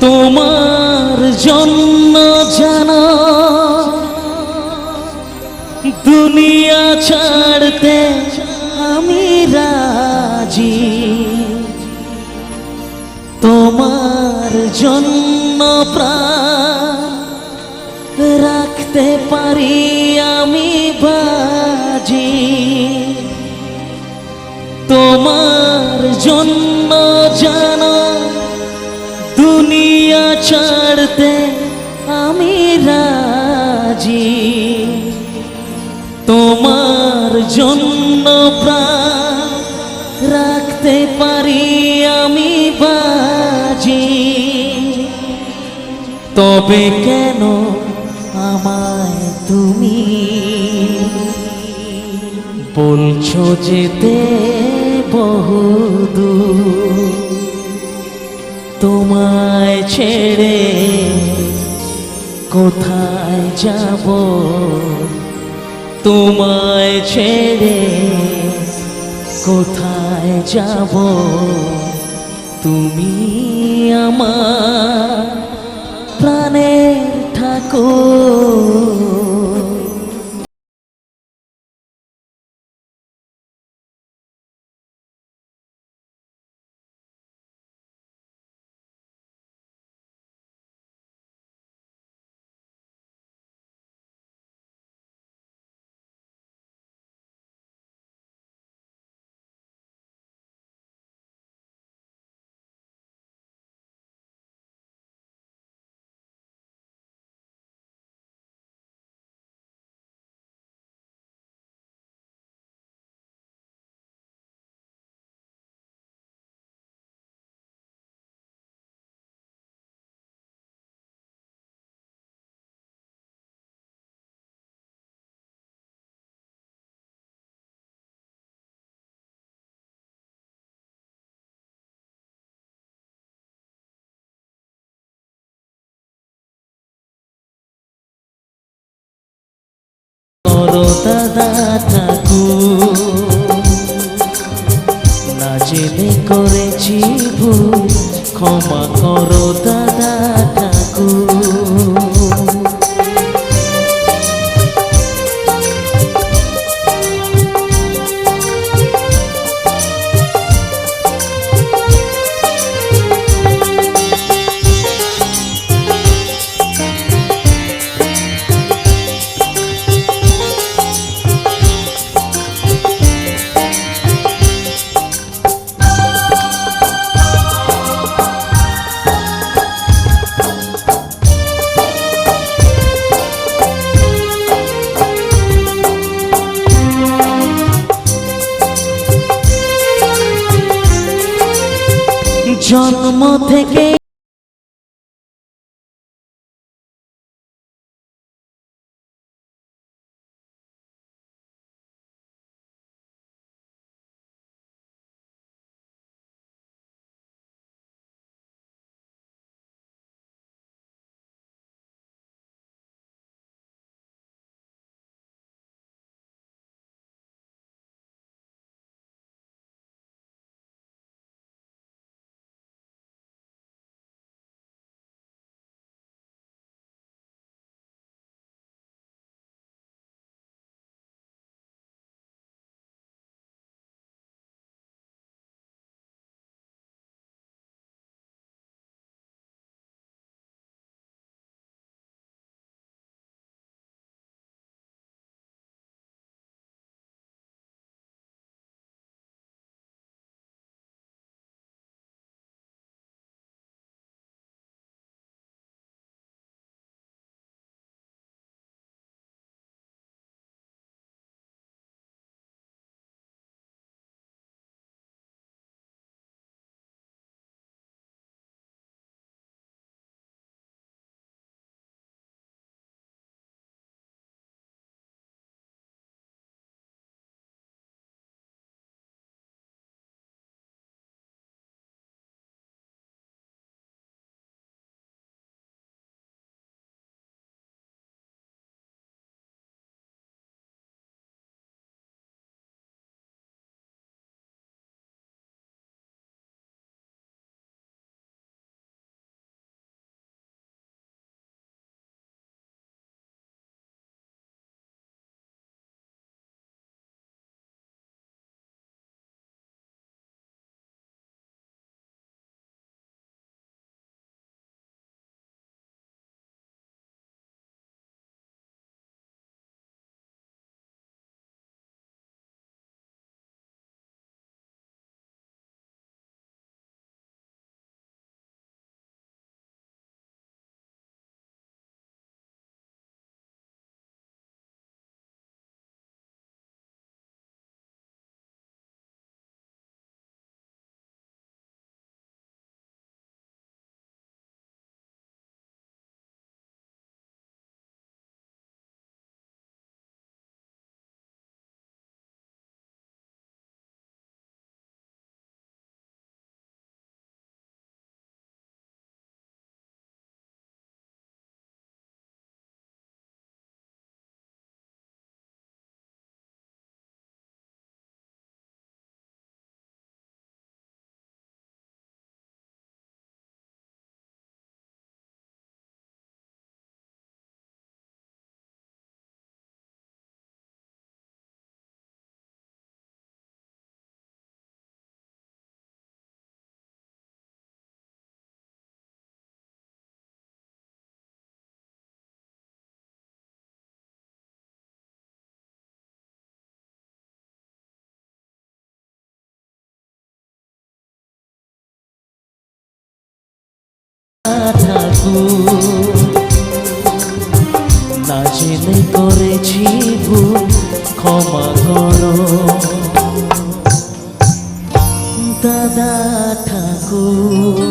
তোমার জন্য জানা। দুনিয়া ছাড়তে আমি রাজি। তোমার প্রাণ রাখতে পারি আমি বাজি। তোমার জন্য জন্য রাখতে পারি আমি বাজি। তবে কেন আমায় তুমি বলছো যেতে বহুদূর? তোমায় ছেড়ে কোথায় যাব? তোমায় ছেড়ে কোথায় যাব? তুমি আমার প্রাণের ঠাকুর। ঠাকুর না জেনে করেছি ভুল ক্ষমা করো দাদা। জন্ম থেকে মনে করেছি ভুল ক্ষমা করো। দাদা ঠাকুর